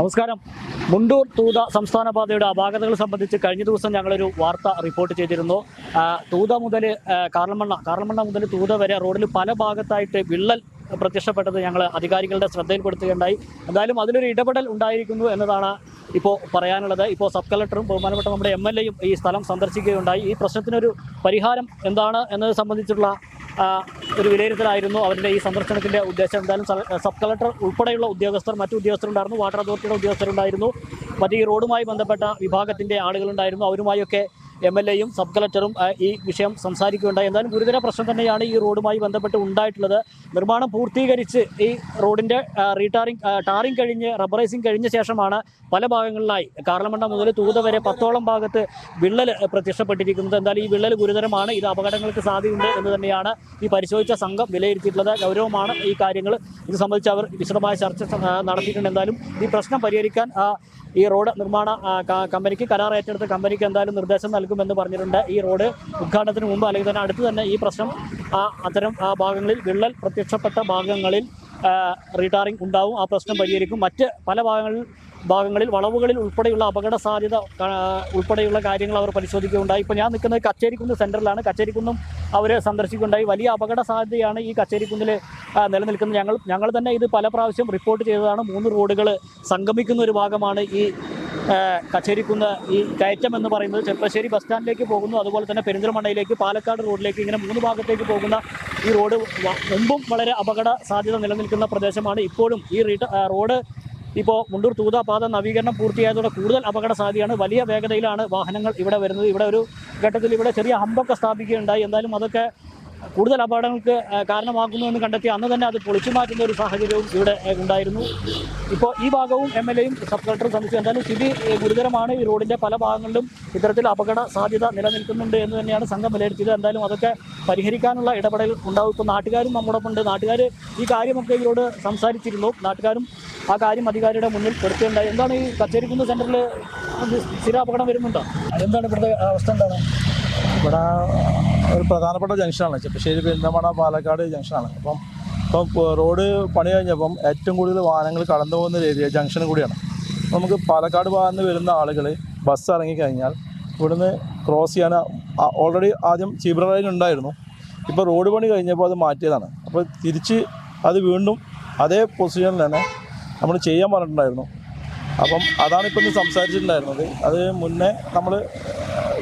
നമസ്കാരം. മുണ്ടൂർ തൂത സംസ്ഥാന പാതയുടെ അപാകതകൾ സംബന്ധിച്ച് കഴിഞ്ഞ ദിവസം ഞങ്ങളൊരു വാർത്ത റിപ്പോർട്ട് ചെയ്തിരുന്നു. തൂത മുതൽ കാർലമണ്ണ കാർലമണ്ണ മുതൽ തൂത വരെ റോഡിൽ പല ഭാഗത്തായിട്ട് വിള്ളൽ പ്രത്യക്ഷപ്പെട്ടത് ഞങ്ങൾ അധികാരികളുടെ ശ്രദ്ധയിൽപ്പെടുത്തുകയുണ്ടായി. എന്തായാലും അതിലൊരു ഇടപെടൽ ഉണ്ടായിരിക്കുന്നു എന്നതാണ് ഇപ്പോൾ പറയാനുള്ളത്. ഇപ്പോൾ സബ് കളക്ടറും ബഹുമാനപ്പെട്ട നമ്മുടെ എം എൽ എയും ഈ സ്ഥലം സന്ദർശിക്കുകയുണ്ടായി. ഈ പ്രശ്നത്തിനൊരു പരിഹാരം എന്താണ് എന്നത് സംബന്ധിച്ചുള്ള ഒരു വിലയിരുത്തലായിരുന്നു അവരുടെ ഈ സന്ദർശനത്തിന്റെ ഉദ്ദേശം. എന്തായാലും സബ് കളക്ടർ ഉൾപ്പെടെയുള്ള ഉദ്യോഗസ്ഥർ മറ്റു ഉദ്യോഗസ്ഥരുണ്ടായിരുന്നു വാട്ടർ അതോറിറ്റിയുടെ ഉദ്യോഗസ്ഥരുണ്ടായിരുന്നു. മറ്റ് ഈ റോഡുമായി ബന്ധപ്പെട്ട വിഭാഗത്തിന്റെ ആളുകളുണ്ടായിരുന്നു. അവരുമായൊക്കെ എം എൽ എയും സബ് കളക്ടറും ഈ വിഷയം സംസാരിക്കുകയുണ്ടായി. എന്തായാലും ഗുരുതര പ്രശ്നം തന്നെയാണ് ഈ റോഡുമായി ബന്ധപ്പെട്ട് ഉണ്ടായിട്ടുള്ളത്. നിർമ്മാണം പൂർത്തീകരിച്ച് ഈ റോഡിന്റെ റീടാറിങ് ടാറിംഗ് കഴിഞ്ഞ് റബ്ബറൈസിംഗ് കഴിഞ്ഞ ശേഷമാണ് പല ഭാഗങ്ങളിലായി. കാർലമണ്ണ മുതൽ തൂത വരെ പത്തോളം ഭാഗത്ത് വിള്ളൽ പ്രത്യക്ഷപ്പെട്ടിരിക്കുന്നത്. എന്തായാലും ഈ വിള്ളൽ ഗുരുതരമാണ്. ഇത് അപകടങ്ങൾക്ക് സാധ്യതയുണ്ട് എന്ന് തന്നെയാണ് ഈ പരിശോധിച്ച സംഘം വിലയിരുത്തിയിട്ടുള്ളത്. ഗൗരവമാണ് ഈ കാര്യങ്ങൾ. ഇത് സംബന്ധിച്ച് അവർ വിശദമായ ചർച്ച നടത്തിയിട്ടുണ്ട്. എന്തായാലും ഈ പ്രശ്നം പരിഹരിക്കാൻ ഈ റോഡ് നിർമ്മാണ കമ്പനിക്ക് കരാർ ഏറ്റെടുത്ത കമ്പനിക്ക് എന്തായാലും നിർദ്ദേശം നൽകുമെന്ന് പറഞ്ഞിട്ടുണ്ട്. ഈ റോഡ് ഉദ്ഘാടനത്തിന് മുമ്പ് അല്ലെങ്കിൽ തന്നെ അടുത്ത് തന്നെ ഈ പ്രശ്നം അത്തരം ആ, ഭാഗങ്ങളിൽ വിള്ളൽ പ്രത്യക്ഷപ്പെട്ട ഭാഗങ്ങളിൽ റീടാറിംഗ് ഉണ്ടാവും. ആ പ്രശ്നം പരിഹരിക്കും. മറ്റ് പല ഭാഗങ്ങളിൽ ഭാഗങ്ങളിൽ വളവുകളിൽ ഉൾപ്പെടെയുള്ള അപകട സാധ്യത ഉൾപ്പെടെയുള്ള കാര്യങ്ങൾ അവർ പരിശോധിക്കുകയുണ്ടായി. ഇപ്പോൾ ഞാൻ നിൽക്കുന്നത് കച്ചേരിക്കുന്ന് സെന്ററിലാണ് കച്ചേരിക്കുന്നും അവർ സന്ദർശിക്കുകയുണ്ടായി. വലിയ അപകട സാധ്യതയാണ് ഈ കച്ചേരിക്കുന്നിൽ നിലനിൽക്കുന്നത്. ഞങ്ങൾ ഞങ്ങൾ തന്നെ ഇത് പല പ്രാവശ്യം റിപ്പോർട്ട് ചെയ്തതാണ്. മൂന്ന് റോഡുകൾ സംഗമിക്കുന്ന ഒരു ഭാഗമാണ് ഈ കച്ചേരിക്കുന്ന് ഈ കയറ്റം എന്ന് പറയുന്നത്. ചെർപ്പശ്ശേരി ബസ് സ്റ്റാൻഡിലേക്ക് പോകുന്നു. അതുപോലെ തന്നെ പെരിന്തൽമണ്ണയിലേക്ക് പാലക്കാട് റോഡിലേക്ക് ഇങ്ങനെ മൂന്ന് ഭാഗത്തേക്ക് പോകുന്ന ഈ റോഡ് മുമ്പും വളരെ അപകട സാധ്യത നിലനിൽക്കുന്ന പ്രദേശമാണ്. ഇപ്പോഴും ഈ റോഡ് ഇപ്പോൾ മുണ്ടൂർ തൂതാപാത നവീകരണം പൂർത്തിയായതോടെ കൂടുതൽ അപകട സാധ്യതയാണ്. വലിയ വേഗതയിലാണ് വാഹനങ്ങൾ ഇവിടെ വരുന്നത്. ഇവിടെ ഒരു ഘട്ടത്തിൽ ഇവിടെ ചെറിയ ഹമ്പൊക്കെ സ്ഥാപിക്കുകയുണ്ടായി. എന്തായാലും അതൊക്കെ കൂടുതൽ അപകടങ്ങൾക്ക് എന്ന് കണ്ടെത്തി അന്ന് തന്നെ അത് പൊളിച്ചു മാറ്റുന്ന ഒരു സാഹചര്യവും ഇവിടെ ഉണ്ടായിരുന്നു. ഇപ്പോൾ ഈ ഭാഗവും എം എൽ എയും സബ് കളക്ടറും സംബന്ധിച്ചു എന്തായാലും സ്ഥിതി ഗുരുതരമാണ്. ഈ റോഡിന്റെ പല ഭാഗങ്ങളിലും ഇത്തരത്തിൽ അപകട സാധ്യത നിലനിൽക്കുന്നുണ്ട് എന്ന് തന്നെയാണ് സംഘം വിലയിരുത്തിയത്. എന്തായാലും അതൊക്കെ പരിഹരിക്കാനുള്ള ഇടപെടൽ ഉണ്ടാവും. ഇപ്പോൾ നാട്ടുകാരും നമ്മുടെ ഉണ്ട് നാട്ടുകാർ ഈ കാര്യമൊക്കെ ഇവരോട് സംസാരിച്ചിരുന്നു. നാട്ടുകാരും ആ കാര്യം അധികാരിയുടെ മുന്നിൽ പെടുത്തുകയുണ്ടായി എന്താണ് ഈ കച്ചേരിക്കുന്ന് സെന്ററിൽ സ്ഥിര അപകടം വരുന്നുണ്ടോ? എന്താണ് ഇവിടുത്തെ അവസ്ഥ എന്താണ്? ഇവിടെ ഒരു പ്രധാനപ്പെട്ട ജംഗ്ഷനാണ്. ചെപ്പശ്ശേരി പെരിന്തമണ പാലക്കാട് ജംഗ്ഷനാണ്. അപ്പം ഇപ്പം റോഡ് പണി കഴിഞ്ഞപ്പം ഏറ്റവും കൂടുതൽ വാഹനങ്ങൾ കടന്നു പോകുന്ന ഒരു ജംഗ്ഷൻ കൂടിയാണ്. നമുക്ക് പാലക്കാട് ഭാഗത്ത് വരുന്ന ആളുകൾ ബസ് ഇറങ്ങിക്കഴിഞ്ഞാൽ ഇവിടുന്ന് ക്രോസ് ചെയ്യാൻ ഓൾറെഡി ആദ്യം ചീബ്ര ലൈൻ ഉണ്ടായിരുന്നു. ഇപ്പോൾ റോഡ് പണി കഴിഞ്ഞപ്പോൾ അത് മാറ്റിയതാണ്. അപ്പോൾ തിരിച്ച് അത് വീണ്ടും അതേ പൊസിഷനിൽ തന്നെ നമ്മൾ ചെയ്യാൻ പറഞ്ഞിട്ടുണ്ടായിരുന്നു. അപ്പം അതാണ് ഇപ്പം ഇന്ന് സംസാരിച്ചിട്ടുണ്ടായിരുന്നത്. അത് മുന്നേ നമ്മൾ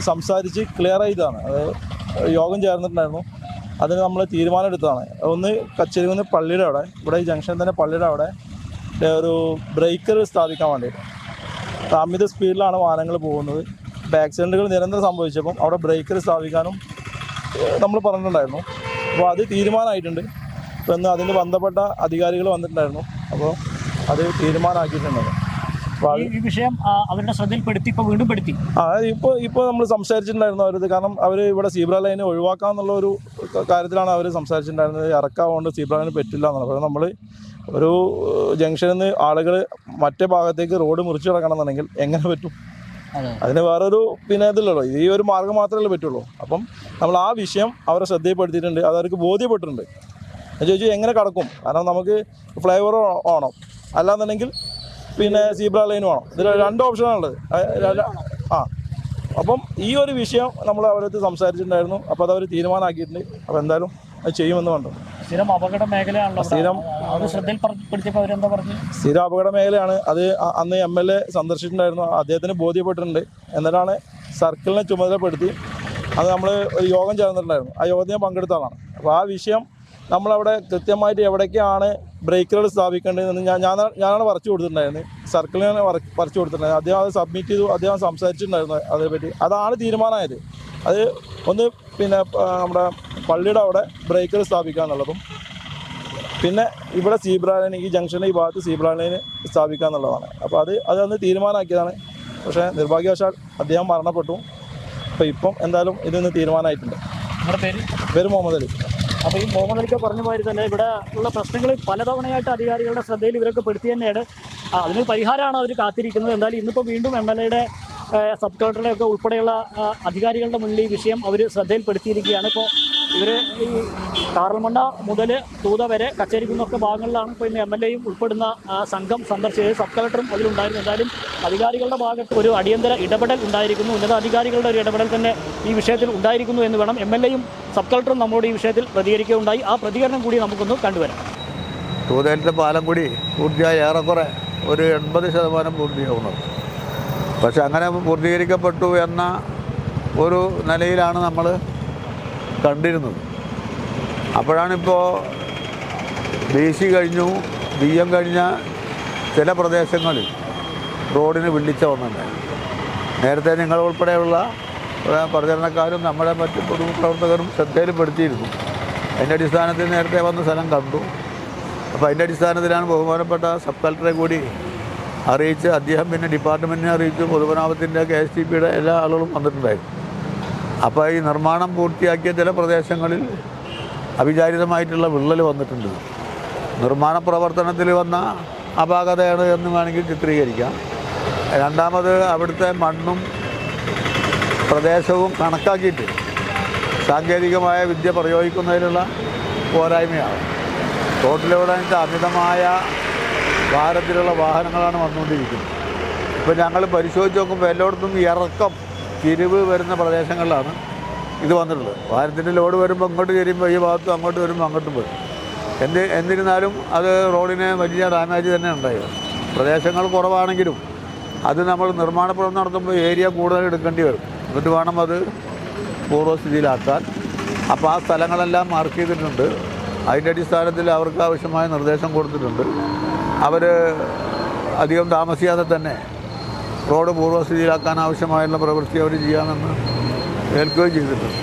സംസാരിച്ച് ക്ലിയർ ചെയ്തതാണ്. അത് യോഗം ചേർന്നിട്ടുണ്ടായിരുന്നു. അതിന് നമ്മൾ തീരുമാനം എടുത്തതാണ്. ഒന്ന് കച്ചേരികുന്ന് പള്ളിയുടെ അവിടെ ഇവിടെ ജംഗ്ഷനിൽ തന്നെ പള്ളിയുടെ അവിടെ ഒരു ബ്രേക്കർ സ്ഥാപിക്കാൻ വേണ്ടിയിട്ട്. അമിത സ്പീഡിലാണ് വാഹനങ്ങൾ പോകുന്നത്. ആക്സിഡന്റുകൾ നിരന്തരം സംഭവിച്ചപ്പം അവിടെ ബ്രേക്കർ സ്ഥാപിക്കാനും നമ്മൾ പറഞ്ഞിട്ടുണ്ടായിരുന്നു. അപ്പോൾ അത് തീരുമാനമായിട്ടുണ്ട്. അപ്പോൾ ഇന്ന് അതിന് ബന്ധപ്പെട്ട അധികാരികൾ വന്നിട്ടുണ്ടായിരുന്നു. അപ്പോൾ അത് തീരുമാനമാക്കിയിട്ടുണ്ടായിരുന്നു. ഈ വിഷയം അവരുടെ ശ്രദ്ധയിൽപ്പെടുത്തി ഇപ്പോൾ വീണ്ടും പെടുത്തി. ആ ഇപ്പോൾ ഇപ്പോൾ നമ്മൾ സംസാരിച്ചിട്ടുണ്ടായിരുന്നു അവരത് കാരണം അവർ ഇവിടെ സീബ്ര ഒഴിവാക്കാം ഒഴിവാക്കാന്നുള്ള ഒരു കാര്യത്തിലാണ് അവർ സംസാരിച്ചിട്ടുണ്ടായിരുന്നത്. ഇറക്കാവുകൊണ്ട് സീബ്ര ലൈന് പറ്റില്ല എന്നുള്ളത് അപ്പോൾ നമ്മൾ ഒരു ജംഗ്ഷനിൽ നിന്ന് ആളുകൾ മറ്റേ ഭാഗത്തേക്ക് റോഡ് മുറിച്ച് കിടക്കണമെന്നുണ്ടെങ്കിൽ എങ്ങനെ പറ്റും? അതെ. അതിന് വേറൊരു പിന്നെ ഇതില്ലല്ലോ. ഈ ഒരു മാർഗം മാത്രമല്ലേ പറ്റുള്ളൂ. അപ്പം നമ്മൾ ആ വിഷയം അവരെ ശ്രദ്ധയിൽപ്പെടുത്തിയിട്ടുണ്ട്. അത് അവർക്ക് ബോധ്യപ്പെട്ടിട്ടുണ്ട്. ചോദിച്ചു എങ്ങനെ കടക്കും? കാരണം നമുക്ക് ഫ്ലൈ ഓണം. അല്ലാന്നുണ്ടെങ്കിൽ പിന്നെ സീബ്ര ലൈൻ വേണം. ഇതിൽ രണ്ട് ഓപ്ഷനാണുള്ളത് ആ അപ്പം ഈ ഒരു വിഷയം നമ്മൾ അവരടുത്ത് സംസാരിച്ചിട്ടുണ്ടായിരുന്നു. അപ്പോൾ അത് അവർ തീരുമാനമാക്കിയിട്ടുണ്ട്. അപ്പോൾ എന്തായാലും അത് ചെയ്യുമെന്ന് പറഞ്ഞു സ്ഥിരം അപകട മേഖലയാണല്ലോ സ്ഥിരം സ്ഥിര അപകട മേഖലയാണ്. അത് അന്ന് എം എൽ എ സന്ദർശിച്ചിട്ടുണ്ടായിരുന്നു. അദ്ദേഹത്തിന് ബോധ്യപ്പെട്ടിട്ടുണ്ട്. എന്നിട്ടാണ് സർക്കിളിനെ ചുമതലപ്പെടുത്തി അത് നമ്മൾ ഒരു യോഗം ചേർന്നിട്ടുണ്ടായിരുന്നു. ആ യോഗത്തിൽ ഞാൻ പങ്കെടുത്തതാണ് അപ്പോൾ ആ വിഷയം നമ്മളവിടെ കൃത്യമായിട്ട് എവിടേക്കാണ് ബ്രേക്കുകൾ സ്ഥാപിക്കേണ്ടതെന്ന് ഞാൻ ഞാൻ ഞാനാണ് വരച്ചു കൊടുത്തിട്ടുണ്ടായിരുന്നത്. സർക്കിളിനാണ് വരച്ചു കൊടുത്തിട്ടുണ്ടായിരുന്നത്. അദ്ദേഹം അത് സബ്മിറ്റ് ചെയ്തു. അദ്ദേഹം സംസാരിച്ചിട്ടുണ്ടായിരുന്നു അതേപറ്റി അതാണ് തീരുമാനമായത്. അത് ഒന്ന് പിന്നെ നമ്മുടെ പള്ളിയുടെ അവിടെ ബ്രേക്കുകൾ സ്ഥാപിക്കുക എന്നുള്ളതും. പിന്നെ ഇവിടെ സീബ്ര ലൈൻ ഈ ജംഗ്ഷനിൽ ഈ ഭാഗത്ത് സീബ്ര ലൈൻ സ്ഥാപിക്കുക എന്നുള്ളതാണ്. അപ്പോൾ അത് അത് അന്ന് തീരുമാനമാക്കിയതാണ്. പക്ഷേ നിർഭാഗ്യവശാൽ അദ്ദേഹം മരണപ്പെട്ടു. അപ്പോൾ ഇപ്പം എന്തായാലും ഇതൊന്ന് തീരുമാനമായിട്ടുണ്ട്. പേര് മുഹമ്മദ് അലി. അപ്പോൾ ഈ മുഹമ്മദ് പറഞ്ഞ മാതിരി തന്നെ ഇവിടെ ഉള്ള പ്രശ്നങ്ങൾ പലതവണയായിട്ട് അധികാരികളുടെ ശ്രദ്ധയിൽ ഇവരൊക്കെ പെടുത്തി തന്നെയാണ്. അതിന് പരിഹാരമാണ് അവർ കാത്തിരിക്കുന്നത്. എന്തായാലും ഇന്നിപ്പോൾ വീണ്ടും എം എൽ എയുടെ സബ് കളക്ടറുടെ ഒക്കെ ഉൾപ്പെടെയുള്ള അധികാരികളുടെ മുന്നിൽ ഈ വിഷയം അവർ ശ്രദ്ധയിൽപ്പെടുത്തിയിരിക്കുകയാണ് ഇപ്പോൾ ഇവർ ഈ കാറൽമണ്ണ മുതൽ തൂത വരെ കച്ചേരിക്കുന്നൊക്കെ ഭാഗങ്ങളിലാണ് ഇപ്പോൾ ഇന്ന് എം എൽ എയും ഉൾപ്പെടുന്ന സംഘം സന്ദർശിച്ചത്. സബ് കളക്ടറും അതിലുണ്ടായിരുന്നു. എന്തായാലും അധികാരികളുടെ ഭാഗത്ത് ഒരു അടിയന്തര ഇടപെടൽ ഉണ്ടായിരിക്കുന്നു. ഉന്നതാധികാരികളുടെ ഒരു ഇടപെടൽ തന്നെ ഈ വിഷയത്തിൽ ഉണ്ടായിരിക്കുന്നു എന്ന് വേണം എം എൽ എയും സബ് കളക്ടറും നമ്മളോട് ഈ വിഷയത്തിൽ പ്രതികരിക്കുകയുണ്ടായി. ആ പ്രതികരണം കൂടി നമുക്കൊന്ന് കണ്ടുവരാം. തൂതേലിന്റെ പാലം കൂടി പൂർത്തിയായി ഏറെക്കുറെ ഒരു എൺപത് ശതമാനം പൂർത്തിയാവുന്നത് പക്ഷെ അങ്ങനെ പൂർത്തീകരിക്കപ്പെട്ടു എന്ന ഒരു നിലയിലാണ് നമ്മൾ കണ്ടിരുന്നത്. അപ്പോഴാണിപ്പോൾ ബി സി കഴിഞ്ഞു ബി എം കഴിഞ്ഞ ചില പ്രദേശങ്ങളിൽ റോഡിന് വിളിച്ച വന്നിട്ടുണ്ടായി നേരത്തെ നിങ്ങൾ ഉൾപ്പെടെയുള്ള പ്രചരണക്കാരും നമ്മുടെ മറ്റ് പൊതുപ്രവർത്തകരും ശ്രദ്ധയിൽപ്പെടുത്തിയിരുന്നു. അതിന്റെ അടിസ്ഥാനത്തിൽ നേരത്തെ വന്ന സ്ഥലം കണ്ടു. അപ്പോൾ അതിന്റെ അടിസ്ഥാനത്തിലാണ് ബഹുമാനപ്പെട്ട സബ് കളക്ടറെ കൂടി അറിയിച്ച് അദ്ദേഹം പിന്നെ ഡിപ്പാർട്ട്മെന്റിനെ അറിയിച്ചു പൊതുമരാമത്തിന്റെ കെ എസ് ടി പിയുടെ എല്ലാ ആളുകളും വന്നിട്ടുണ്ടായിരുന്നു. അപ്പോൾ ഈ നിർമ്മാണം പൂർത്തിയാക്കിയ ചില പ്രദേശങ്ങളിൽ അവിചാരിതമായിട്ടുള്ള വിള്ളൽ വന്നിട്ടുണ്ട്. നിർമ്മാണ പ്രവർത്തനത്തിൽ വന്ന അപാകതയാണ് എന്ന് വേണമെങ്കിൽ ചിത്രീകരിക്കാം. രണ്ടാമത് അവിടുത്തെ മണ്ണും പ്രദേശവും കണക്കാക്കിയിട്ട് സാങ്കേതികമായ വിദ്യ പ്രയോഗിക്കുന്നതിനുള്ള പോരായ്മയാണ്. റോട്ടിലൂടെ അമിതമായ ഭാരത്തിലുള്ള വാഹനങ്ങളാണ് വന്നുകൊണ്ടിരിക്കുന്നത്. ഇപ്പോൾ ഞങ്ങൾ പരിശോധിച്ച് നോക്കുമ്പോൾ എല്ലായിടത്തും ഇറക്കം തിരിവ് വരുന്ന പ്രദേശങ്ങളിലാണ് ഇത് വന്നിട്ടുള്ളത്. വാരത്തിന്റെ ലോഡ് വരുമ്പോൾ അങ്ങോട്ട് കയറിയുമ്പോൾ ഈ ഭാഗത്തും അങ്ങോട്ട് വരുമ്പോൾ അങ്ങോട്ടും വരും എന്ത് എന്നിരുന്നാലും അത് റോഡിന് വലിയ ഡാമേജ് തന്നെ ഉണ്ടായത് പ്രദേശങ്ങൾ കുറവാണെങ്കിലും അത് നമ്മൾ നിർമ്മാണ പ്രവർത്തനം നടത്തുമ്പോൾ ഏരിയ കൂടുതൽ എടുക്കേണ്ടി വരും. എന്നിട്ട് വേണം അത് പൂർവസ്ഥിതിയിലാക്കാൻ. അപ്പോൾ ആ സ്ഥലങ്ങളെല്ലാം മാർക്ക് ചെയ്തിട്ടുണ്ട്. അതിന്റെ അടിസ്ഥാനത്തിൽ അവർക്ക് ആവശ്യമായ നിർദ്ദേശം കൊടുത്തിട്ടുണ്ട്. അവർ അധികം താമസിയാതെ തന്നെ റോഡ് പൂർവസ്ഥിതിയിലാക്കാൻ ആവശ്യമായുള്ള പ്രവൃത്തി അവർ ചെയ്യാമെന്ന് ഏൽക്കുകയും ചെയ്തിട്ടുണ്ട്.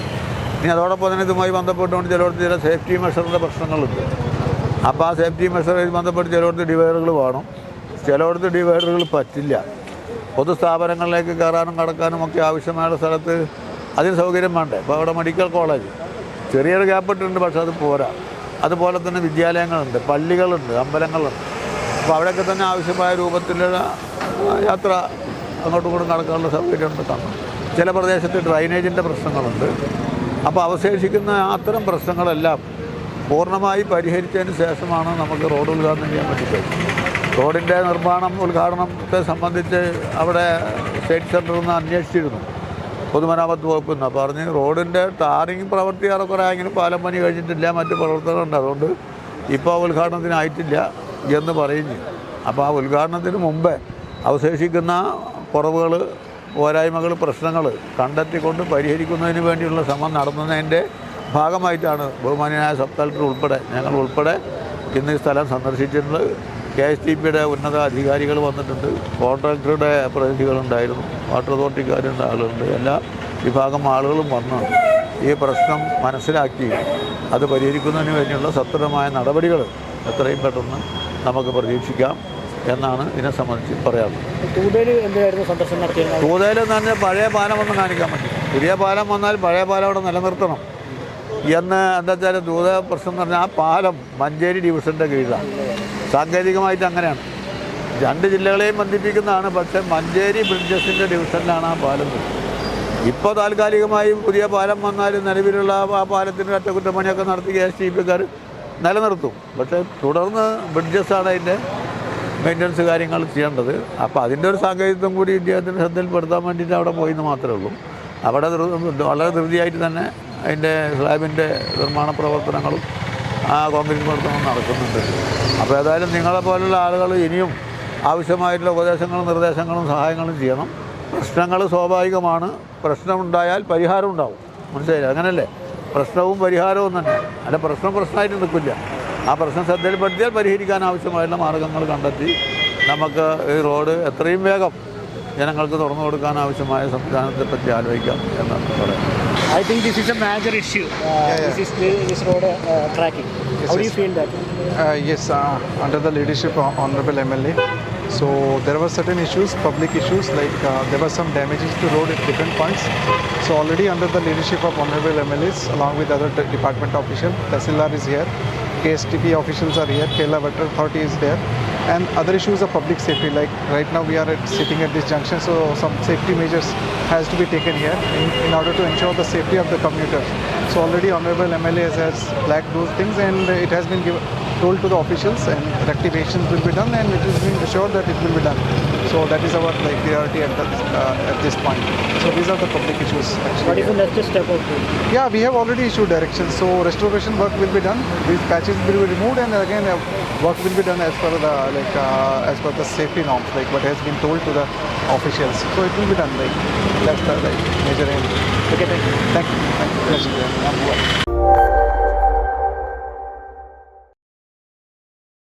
ഇനി അതോടൊപ്പം തന്നെ ഇതുമായി ബന്ധപ്പെട്ടുകൊണ്ട് ചിലയിടത്ത് ചില സേഫ്റ്റി മെഷറിന്റെ പ്രശ്നങ്ങളുണ്ട്. അപ്പോൾ ആ സേഫ്റ്റി മെഷറുമായി ബന്ധപ്പെട്ട് ചിലയിടത്ത് ഡിവൈഡറുകൾ വേണം. ചിലയിടത്ത് ഡിവൈഡറുകൾ പറ്റില്ല. പൊതുസ്ഥാപനങ്ങളിലേക്ക് കയറാനും കടക്കാനും ഒക്കെ ആവശ്യമായ സ്ഥലത്ത് അതിന് സൗകര്യം വേണ്ടേ? ഇപ്പോൾ അവിടെ മെഡിക്കൽ കോളേജ് ചെറിയൊരു ഗ്യാപ്പ് ഇട്ടിട്ടുണ്ട് പക്ഷെ അത് പോരാ. അതുപോലെ തന്നെ വിദ്യാലയങ്ങളുണ്ട് പള്ളികളുണ്ട് അമ്പലങ്ങളുണ്ട്. അപ്പോൾ അവിടെയൊക്കെ തന്നെ ആവശ്യമായ രൂപത്തിലുള്ള യാത്ര അങ്ങോട്ടും ഇങ്ങോട്ടും നടക്കാനുള്ള സൗകര്യമുണ്ട് കാണും ചില പ്രദേശത്ത് ഡ്രൈനേജിന്റെ പ്രശ്നങ്ങളുണ്ട്. അപ്പോൾ അവശേഷിക്കുന്ന അത്തരം പ്രശ്നങ്ങളെല്ലാം പൂർണമായി പരിഹരിച്ചതിന് ശേഷമാണ് നമുക്ക് റോഡ് ഉദ്ഘാടനം ചെയ്യാൻ പറ്റിയത് റോഡിന്റെ നിർമ്മാണം ഉദ്ഘാടനത്തെ സംബന്ധിച്ച് അവിടെ സ്റ്റേറ്റ് സെന്ററിൽ നിന്ന് അന്വേഷിച്ചിരുന്നു. പൊതുമരാമത്ത് വകുപ്പ് നിന്ന്. പറഞ്ഞ് റോഡിന്റെ ടാറിങ് പ്രവൃത്തി ഏറെക്കുറെ പാലം പണി കഴിഞ്ഞിട്ടില്ല മറ്റ് പ്രവർത്തനങ്ങളുണ്ട്. അതുകൊണ്ട് ഇപ്പോൾ ഉദ്ഘാടനത്തിനായിട്ടില്ല എന്ന് പറയുന്നു. അപ്പോൾ ആ ഉദ്ഘാടനത്തിന് മുമ്പേ അവശേഷിക്കുന്ന കുറവുകൾ പോരായ്മകൾ പ്രശ്നങ്ങൾ കണ്ടെത്തിക്കൊണ്ട് പരിഹരിക്കുന്നതിന് വേണ്ടിയുള്ള ശ്രമം നടത്തുന്നതിന്റെ ഭാഗമായിട്ടാണ് ബഹുമാന്യനായ സബ് കളക്ടർ ഉൾപ്പെടെ ഞങ്ങൾ ഉൾപ്പെടെ ഇന്ന് ഈ സ്ഥലം സന്ദർശിച്ചിട്ടുണ്ട്. കെ എസ് ടി പിയുടെ ഉന്നത അധികാരികൾ വന്നിട്ടുണ്ട്. കോൺട്രാക്ടറുടെ പ്രതിനിധികളുണ്ടായിരുന്നു. വാട്ടർ അതോറിറ്റിക്കാരുടെ ആളുകളുണ്ട് എല്ലാ വിഭാഗം ആളുകളും വന്നു ഈ പ്രശ്നം മനസ്സിലാക്കി അത് പരിഹരിക്കുന്നതിന് വേണ്ടിയുള്ള സത്വരമായ നടപടികൾ എത്രയും പെട്ടെന്ന് നമുക്ക് പ്രതീക്ഷിക്കാം. എന്നാണ് ഇതിനെ സംബന്ധിച്ച് പറയാറുള്ളത് തൂതയിൽ എന്ന് പറഞ്ഞാൽ പഴയ പാലം ഒന്നും കാണിക്കാൻ പറ്റും. പുതിയ പാലം വന്നാൽ പഴയ പാലം അവിടെ നിലനിർത്തണം. എന്ന് എന്താ വെച്ചാൽ ദൂത പ്രശ്നം എന്ന് പറഞ്ഞാൽ ആ പാലം മഞ്ചേരി ഡിവിഷന്റെ കീഴിലാണ്. സാങ്കേതികമായിട്ട് അങ്ങനെയാണ്. രണ്ട് ജില്ലകളെയും ബന്ധിപ്പിക്കുന്നതാണ്. പക്ഷേ മഞ്ചേരി ബ്രിഡ്ജസിന്റെ ഡിവിഷനിലാണ് ആ പാലം ഇപ്പോൾ താൽക്കാലികമായി പുതിയ പാലം വന്നാൽ നിലവിലുള്ള ആ പാലത്തിന്റെ അറ്റകുറ്റപ്പണിയൊക്കെ നടത്തി കെ എസ് ടി പിക്കാർ നിലനിർത്തും. പക്ഷേ തുടർന്ന് ബ്രിഡ്ജസാണ് അതിന്റെ മെയിന്റനൻസ് കാര്യങ്ങൾ ചെയ്യേണ്ടത്. അപ്പോൾ അതിന്റെ ഒരു സാങ്കേതികത്വം കൂടി ഇദ്ദേഹത്തിന്റെ ശ്രദ്ധയിൽപ്പെടുത്താൻ വേണ്ടിയിട്ട് അവിടെ പോയി എന്ന് മാത്രമേ ഉള്ളൂ. അവിടെ വളരെ ധൃതിയായിട്ട് തന്നെ അതിന്റെ സ്ലാബിന്റെ നിർമ്മാണ പ്രവർത്തനങ്ങളും ആ കോൺക്രീറ്റ് പ്രവർത്തനവും നടക്കുന്നുണ്ട്. അപ്പോൾ ഏതായാലും നിങ്ങളെ പോലുള്ള ആളുകൾ ഇനിയും ആവശ്യമായിട്ടുള്ള ഉപദേശങ്ങളും നിർദ്ദേശങ്ങളും സഹായങ്ങളും ചെയ്യണം. പ്രശ്നങ്ങൾ സ്വാഭാവികമാണ്. പ്രശ്നമുണ്ടായാൽ പരിഹാരം ഉണ്ടാവും. മനസ്സിലായില്ല? അങ്ങനല്ലേ? പ്രശ്നവും പരിഹാരവും തന്നെ. അല്ല പ്രശ്നം പ്രശ്നമായിട്ട് നിൽക്കില്ല. ആ പ്രശ്നം ശ്രദ്ധയിൽപ്പെടുത്തിയാൽ പരിഹരിക്കാൻ ആവശ്യമായുള്ള മാർഗങ്ങൾ കണ്ടെത്തി നമുക്ക് ഈ റോഡ് എത്രയും വേഗം ജനങ്ങൾക്ക് തുറന്നു കൊടുക്കാൻ ആവശ്യമായ സംവിധാനത്തെ പറ്റി ആലോചിക്കാം എന്നാണ് പറയുന്നത് I think this is a major issue. Uh, This is this road uh, tracking. How do you feel that? Uh, yes, uh, under the leadership of Honorable MLA. So there were certain issues, public issues, like uh, there were some damages to road at different points. So already under the leadership of Honorable MLAs, along with other de- department officials, Tahsildar is here, KSTP officials are here, Kerala Water Authority is there, and other issues of public safety. Like right now we are at, sitting at this junction, so some safety measures has to be taken here in, in order to ensure the safety of the commuters. So already Honorable MLA has, flagged those things and it has been given, told to the officials and rectifications will be done and it is being assured that it will be done. So that is our like priority at, the, uh, at this point. So these are the public issues actually. What is the next step of this? Yeah, we have already issued directions. So restoration work will be done. These patches will be removed, and again, uh, work will be done as per the like uh, as per the safety norms, like what has been told to the officials. So it will be done. Like that's the like major aim. Okay, thank you. Thank you. Thank you. Yes, yeah.